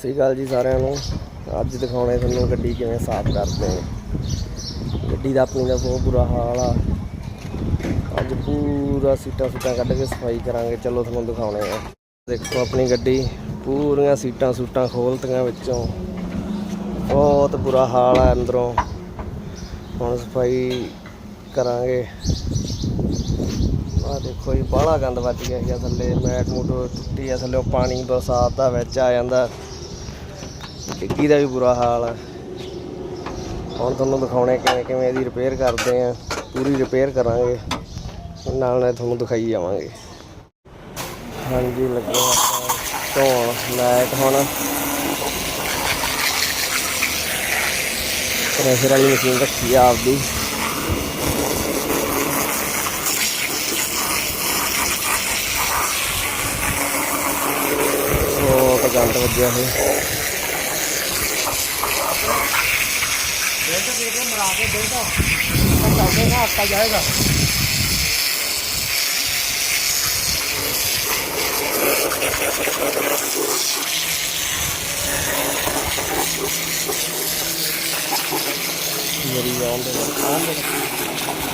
ਸ੍ਰੀ ਅਕਾਲ ਜੀ ਸਾਰਿਆਂ ਨੂੰ। ਅੱਜ ਦਿਖਾਉਣੇ ਤੁਹਾਨੂੰ ਗੱਡੀ ਕਿਵੇਂ ਸਾਫ਼ ਕਰਦੇ ਨੇ। ਗੱਡੀ ਦਾ ਆਪਣੀ ਦਾ ਬਹੁਤ ਬੁਰਾ ਹਾਲ ਆ। ਅੱਜ ਪੂਰਾ ਸੀਟਾਂ ਸੂਟਾਂ ਕੱਢ ਕੇ ਸਫ਼ਾਈ ਕਰਾਂਗੇ। ਚਲੋ ਤੁਹਾਨੂੰ ਦਿਖਾਉਣੇ ਆ। ਦੇਖੋ ਆਪਣੀ ਗੱਡੀ, ਪੂਰੀਆਂ ਸੀਟਾਂ ਸੂਟਾਂ ਖੋਲਤੀਆਂ ਵਿੱਚੋਂ। ਬਹੁਤ ਬੁਰਾ ਹਾਲ ਆ ਅੰਦਰੋਂ। ਹੁਣ ਸਫ਼ਾਈ ਕਰਾਂਗੇ। ਆ ਦੇਖੋ ਜੀ, ਬਾਹਲਾ ਗੰਦ ਵੱਜ ਗਿਆ ਸੀ ਥੱਲੇ। ਮੈਟ ਮੂਟ ਟੁੱਟੀ ਆ ਥੱਲੇ ਪਾਣੀ ਬਰਸਾਤ ਦਾ ਵਿੱਚ ਆ ਜਾਂਦਾ। ਡਿੱਗੀ ਦਾ ਵੀ ਬੁਰਾ ਹਾਲ ਆ। ਹੁਣ ਤੁਹਾਨੂੰ ਦਿਖਾਉਣੇ ਕਿਵੇਂ ਕਿਵੇਂ ਇਹਦੀ ਰਿਪੇਅਰ ਕਰਦੇ ਆ। ਪੂਰੀ ਰਿਪੇਅਰ ਕਰਾਂਗੇ। ਨਾਲ ਨਾਲ ਤੁਹਾਨੂੰ ਦਿਖਾਈ ਜਾਵਾਂਗੇ। ਹਾਂਜੀ ਲੱਗਿਆ ਆਪਾਂ ਧੋਣ ਲਾਈਟ ਹੁਣ। ਪ੍ਰੈਸ਼ਰ ਵਾਲੀ ਮਸ਼ੀਨ ਰੱਖੀ ਆ ਆਪਦੀ। ਉਹ ਤਾਂ ਗੰਦ ਵੱਜਿਆ ਹੋਇਆ तो वीडियो मरा के दो तो चौके का आपका जाएगा मेरी ऑल ऑल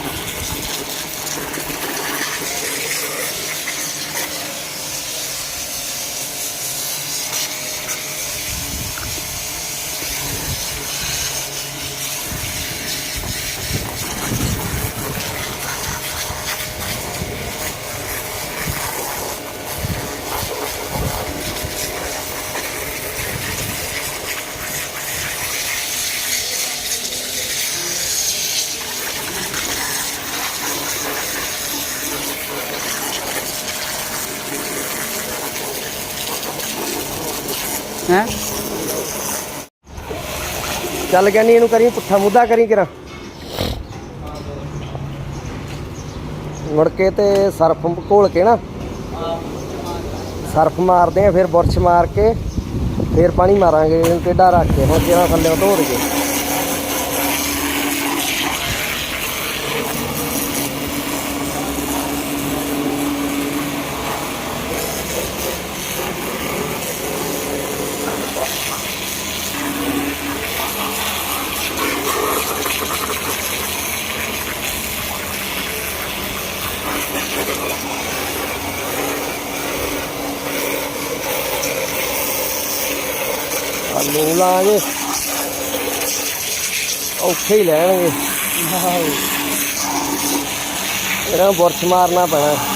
ਹੈ? ਚੱਲ ਗਿਆ ਇਹਨੂੰ ਕਰੀ ਪੁੱਠਾ ਮੁੱਦਾ ਕਰੀ ਕਿਰਾ। ਮੁੜ ਕੇ ਤੇ ਸਰਫ ਘੋਲ ਕੇ ਨਾ, ਸਰਫ ਮਾਰਦੇ ਆ, ਫਿਰ ਬੁਰਸ਼ ਮਾਰ ਕੇ, ਫਿਰ ਪਾਣੀ ਮਾਰਾਂਗੇ, ਇਹਨੂੰ ਟੇਢਾ ਰੱਖ ਕੇ, ਹੁਣ ਜਿਹੜਾ ਥੱਲੇ ਧੋ ਦਈਏ। ਆਲੂ ਲਾਂਗੇ। ਔਖੇ ਹੀ ਲੈਣਗੇ ਇਹਨਾਂ ਬੁਰਸ਼ ਮਾਰਨਾ ਪੈਣਾ।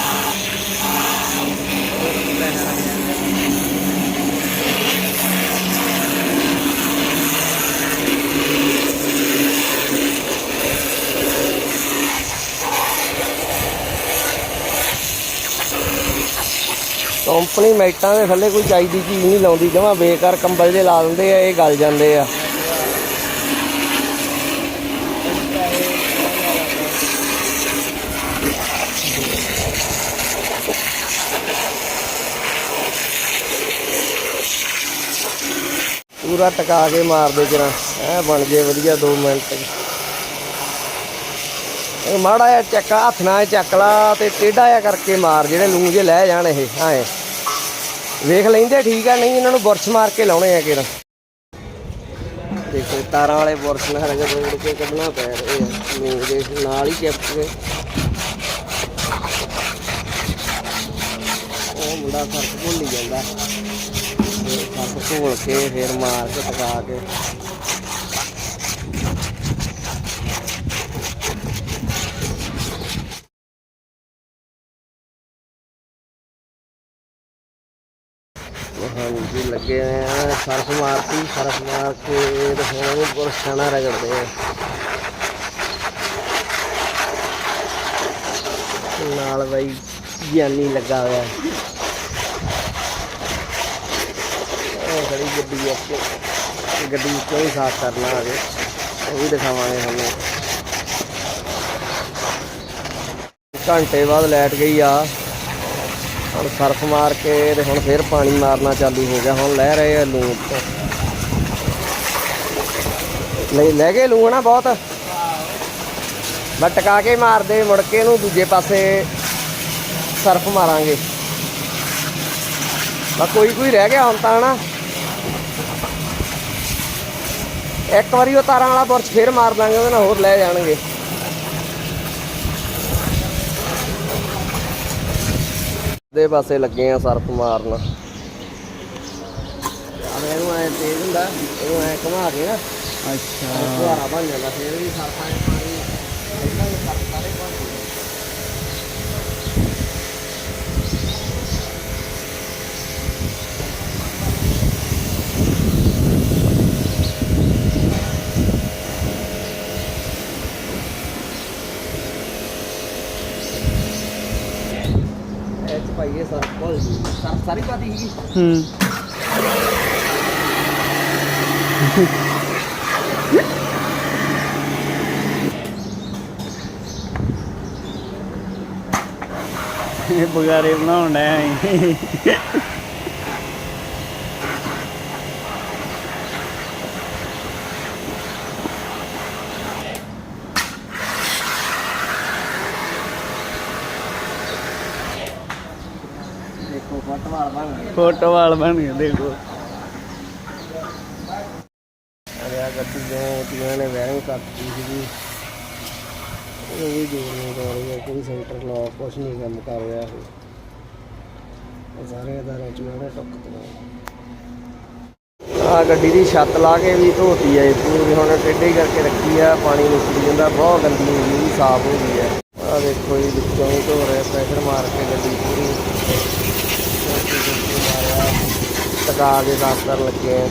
ਕੰਪਨੀ ਮੈਟਾਂ ਦੇ ਥੱਲੇ ਕੋਈ ਚਾਹੀਦੀ ਚੀਜ਼ ਨਹੀਂ ਲਾਉਂਦੀ, ਜਮਾ ਬੇਕਾਰ ਕੰਬਲ ਜੇ ਲਾ ਦਿੰਦੇ ਆ, ਇਹ ਗਲ ਜਾਂਦੇ ਆ। ਪੂਰਾ ਟਕਾ ਕੇ ਮਾਰਦੇ ਜਰਾ, ਐ ਬਣ ਜੇ ਵਧੀਆ 2 ਮਿੰਟ ਇਹ ਮਾੜਾ ਜਿਹਾ ਚੱਕਾ, ਹੱਥ ਨਾਲ ਚੱਕ ਲਾ ਤੇ ਟੇਢਾ ਜਿਹਾ ਕਰਕੇ ਮਾਰ, ਜਿਹੜੇ ਲੂੰ ਜੇ ਲੈ ਜਾਣ ਇਹ, ਐ। ਵੇਖ ਲੈਂਦੇ ਠੀਕ ਆ, ਨਹੀਂ ਇਹਨਾਂ ਨੂੰ ਬੁਰਸ਼ ਮਾਰ ਕੇ ਲਾਉਣੇ ਆ ਕਿਹੜਾ ਦੇਖੋ, ਤਾਰਾਂ ਵਾਲੇ ਬੁਰਸ਼ ਨਾਲ ਰਗੜ ਰਗੜ ਕੇ ਕੱਢਣਾ ਪੈ ਰਿਹਾ ਆ ਦੇ ਨਾਲ ਹੀ ਚਿਪਕ ਕੇ ਉਹ ਮੁੰਡਾ ਫ਼ਰਕ ਭੁੱਲ ਜਾਂਦਾ। ਫਿਰ ਫ਼ਰਕ ਭੁੱਲ ਕੇ ਫਿਰ ਮਾਰ ਕੇ ਟਕਾ ਕੇ। ਹਾਂਜੀ, ਲੱਗੇ ਹੋਏ ਆ। ਸਰਫ ਮਾਰਤੀ ਸਰਫ ਮਾਰ ਕੇ ਤੇ ਹੁਣ ਉਹਨੂੰ ਬੁਰਸ਼ਾਂ ਨਾਲ ਰਗੜਦੇ ਆ। ਨਾਲ ਬਈ ਗਿਆਨੀ ਲੱਗਾ ਹੋਇਆ। ਉਹ ਖੜੀ ਗੱਡੀ ਆ ਕਿ ਗੱਡੀ ਕਿਉਂ ਹੀ ਸਾਫ਼ ਕਰਨਾ ਆਗੇ। ਉਹ ਵੀ ਦਿਖਾਵਾਂਗੇ ਤੁਹਾਨੂੰ ਘੰਟੇ ਬਾਅਦ ਲਾਈਟ ਗਈ ਆ ਹੁਣ ਸਰਫ ਮਾਰ ਕੇ ਤੇ ਹੁਣ ਫੇਰ ਪਾਣੀ ਮਾਰਨਾ ਚਾਲੂ ਹੋ ਗਿਆ। ਹੁਣ ਲੈ ਰਹੇ ਆ ਲੂਣ ਤੋਂ। ਲੈ ਲੈ ਗਏ ਲੂਣ ਨਾ ਬਹੁਤ। ਮੈਂ ਟਕਾ ਕੇ ਮਾਰਦੇ, ਮੁੜ ਕੇ ਇਹਨੂੰ ਦੂਜੇ ਪਾਸੇ ਸਰਫ ਮਾਰਾਂਗੇ। ਬਸ ਕੋਈ ਕੋਈ ਰਹਿ ਗਿਆ ਹੁਣ ਤਾਂ ਨਾ ਇੱਕ ਵਾਰੀ ਉਹ ਤਾਰਾਂ ਵਾਲਾ ਬੁਰਸ਼ ਫੇਰ ਮਾਰ ਦਾਂਗੇ, ਉਹਦੇ ਨਾਲ ਹੋਰ ਲੈ ਜਾਣਗੇ। ਦੇ ਪਾਸੇ ਲੱਗੇ ਆ ਸਰਫ ਮਾਰਨ। ਆ ਇਹਨੂੰ ਐ ਤੇਜ਼ ਹੁੰਦਾ ਇਹਨੂੰ ਐ ਘੁਮਾ ਕੇ ਨਾ। ਅੱਛਾ। ਫੁਹਾਰਾ ਬਣ ਜਾਂਦਾ ਫੇਰ ਵੀ ਸਰਫਾਂ 'ਚ ਪਾਣੀ ਪਹਿਲਾਂ ਹੀ ਸਰਫ ਸਾਰੇ ਬਣ ਜਾਂਦੇ ਇਹ ਚ ਪਾਈਏ ਸਰਫ ਬਹੁਤ ਸਰਫ ਸਾਰੀ ਪਾਤੀ ਸੀਗੀ। ਹੂੰ। ਇਹ ਬਗਾਰੇ ਬਣਾਉਣ ਡਿਆ ਏ ਦੇਖੋ ਫੁੱਟਬਾਲ ਬਣ ਗਏ ਫੋਟੋਵਾਲ ਬਣ ਗਏ ਦੇਖੋ ਅਗਿਆ ਗੱਡੀ ਜਿਵੇਂ ਟੀਆਂ ਉਹ ਵੀ ਜੋੜਨੀ ਕਰ ਰਹੀ ਕੋਈ ਸੈਂਟਰ ਲਾ ਕੁਛ ਨਹੀਂ ਕੰਮ ਕਰ ਰਿਹਾ ਇਹ। ਇਹ ਸਾਰੇ ਅਦਾਰਿਆਂ ਚ ਉਹਨੇ ਟੁੱਕਦੀਆਂ ਆ ਗੱਡੀ ਦੀ ਛੱਤ ਲਾ ਕੇ ਵੀ ਧੋਤੀ ਹੈ ਇਹ ਪੂਰੀ ਹੁਣ ਟੇਢੀ ਕਰਕੇ ਰੱਖੀ ਆ, ਪਾਣੀ ਨਿਕਲ ਜਾਂਦਾ, ਬਹੁਤ ਗੰਦੀ ਹੋ ਗਈ, ਸਾਫ਼ ਹੋ ਗਈ ਹੈ ਆ ਦੇਖੋ ਜੀ, ਵਿੱਚੋਂ ਧੋ ਰਿਹਾ ਪ੍ਰੈਸ਼ਰ ਮਾਰ ਕੇ ਗੱਡੀ ਪੂਰੀ। ਟਕਾ ਕੇ ਸਾਫ਼ ਕਰਨ ਲੱਗੇ ਆ।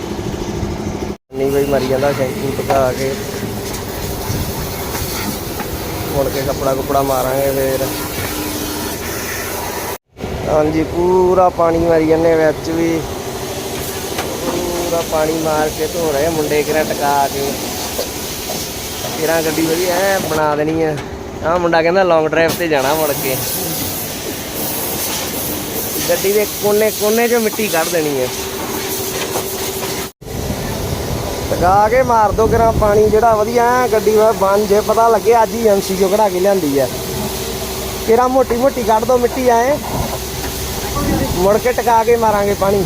ਨਹੀਂ ਬਈ ਮਰੀ ਜਾਂਦਾ ਸ਼ੈਂਪੂ ਟਕਾ ਕੇ। ਮੁੜ ਕੇ ਕੱਪੜਾ ਕੁਪੜਾ ਮਾਰਾਂਗੇ ਫੇਰ। ਹਾਂਜੀ, ਪੂਰਾ ਪਾਣੀ ਮਾਰੀ ਜਾਂਦੇ ਵਿੱਚ ਵੀ। ਪੂਰਾ ਪਾਣੀ ਮਾਰ ਕੇ ਧੋ ਰਹੇ ਮੁੰਡੇ ਕਿਹੜਾ ਟਕਾ ਕੇ। ਕਿਰਾ ਗੱਡੀ ਵਧੀਆ ਐ ਬਣਾ ਦੇਣੀ ਆ। ਆ ਮੁੰਡਾ ਕਹਿੰਦਾ ਲੌਂਗ ਡਰਾਈਵ ਤੇ ਜਾਣਾ ਮੁੜ ਕੇ। ਗੱਡੀ ਦੇ ਕੋਨੇ ਕੋਨੇ 'ਚੋਂ ਮਿੱਟੀ ਕੱਢ ਦੇਣੀ ਹੈ। ਟਕਾ ਕੇ ਮਾਰ ਦੋ ਕਿਰਾ ਪਾਣੀ, ਜਿਹੜਾ ਵਧੀਆ ਗੱਡੀ ਵਾ ਬਣ ਜੇ ਪਤਾ ਲੱਗੇ, ਅੱਜ ਹੀ ਏਜੰਸੀ ਚੋਂ ਕਢਾ ਕੇ ਲਿਆਂਦੀ ਹੈ। ਕਿਰਾ ਮੋਟੀ ਮੋਟੀ ਕੱਢ ਦੋ ਮਿੱਟੀ ਐ। ਮੁੜ ਕੇ ਟਕਾ ਕੇ ਮਾਰਾਂਗੇ ਪਾਣੀ।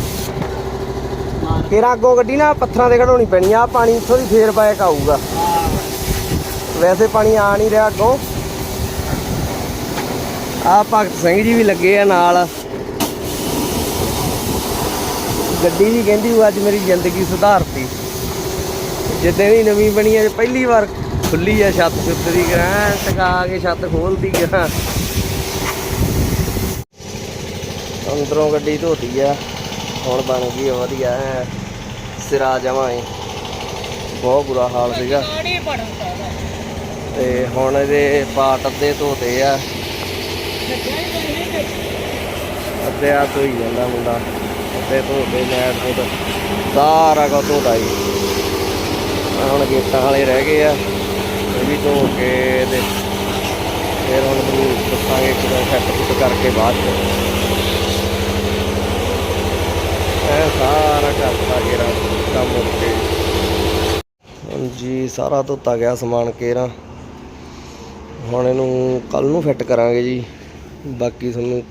ਕਿਰਾ ਅੱਗੋਂ ਗੱਡੀ ਨਾ ਪੱਥਰਾਂ ਤੇ ਕਢਾਉਣੀ ਪੈਣੀ ਆ ਪਾਣੀ ਇੱਥੋਂ ਦੀ ਫੇਰ ਬੈਕ ਆਊਗਾ। ਵੈਸੇ ਪਾਣੀ ਆ ਨਹੀਂ ਰਿਹਾ ਅੱਗੋਂ। ਆ ਭਗਤ ਸਿੰਘ ਜੀ ਵੀ ਲੱਗੇ ਆ ਨਾਲ। ਗੱਡੀ ਵੀ ਕਹਿੰਦੀ ਉਹ ਅੱਜ ਮੇਰੀ ਜ਼ਿੰਦਗੀ ਸੁਧਾਰਤੀ। ਜਿੱਦਾਂ ਦੀ ਨਵੀਂ ਬਣੀ ਹੈ ਪਹਿਲੀ ਵਾਰ ਖੁੱਲੀ ਆ ਛੱਤ ਛੁੱਤ ਦੀ ਗਰਾਂ ਟਕਾ ਕੇ ਛੱਤ ਖੋਲਦੀ ਗਰਾਂ ਅੰਦਰੋਂ ਗੱਡੀ ਧੋਤੀ ਆ ਹੁਣ ਬਣ ਗਈ ਵਧੀਆ ਐਂ ਸਿਰਾ ਜਮਾਂ ਏ। ਬਹੁਤ ਬੁਰਾ ਹਾਲ ਸੀਗਾ। ਤੇ ਹੁਣ ਇਹਦੇ ਪਾਰਟ ਅੱਧੇ ਧੋਤੇ ਆ। ਅੱਧੇ ਆ ਧੋਈ ਜਾਂਦਾ ਮੁੰਡਾ। ਅੱਧੇ ਧੋਤੇ ਮੈਟ ਕੋਟ ਸਾਰਾ ਕੁਝ ਧੋਤਾ ਜੀ ਹੁਣ ਗੇਟਾਂ ਵਾਲੇ ਰਹਿ ਗਏ ਆ, ਇਹ ਵੀ ਧੋ ਕੇ ਤੇ ਫਿਰ ਹੁਣ ਤੁਹਾਨੂੰ ਦੱਸਾਂਗੇ ਕਿਵੇਂ ਸੈੱਟ ਫੁੱਟ ਕਰਕੇ ਬਾਅਦ ਇਹ ਸਾਰਾ ਕਰਤਾ ਗੇਰਾ ਕੰਮ ਓਕੇ ਹਾਂਜੀ ਸਾਰਾ ਧੋਤਾ ਗਿਆ ਸਮਾਨ ਕੇਰਾ। ਹੁਣ ਇਹਨੂੰ ਕੱਲ ਨੂੰ ਫਿੱਟ ਕਰਾਂਗੇ ਜੀ। ਬਾਕੀ ਤੁਹਾਨੂੰ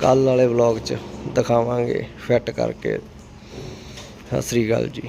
ਕੱਲ ਵਾਲੇ ਵਲੌਗ 'ਚ ਦਿਖਾਵਾਂਗੇ ਫਿੱਟ ਕਰਕੇ। ਸਤਿ ਸ੍ਰੀ ਅਕਾਲ ਜੀ।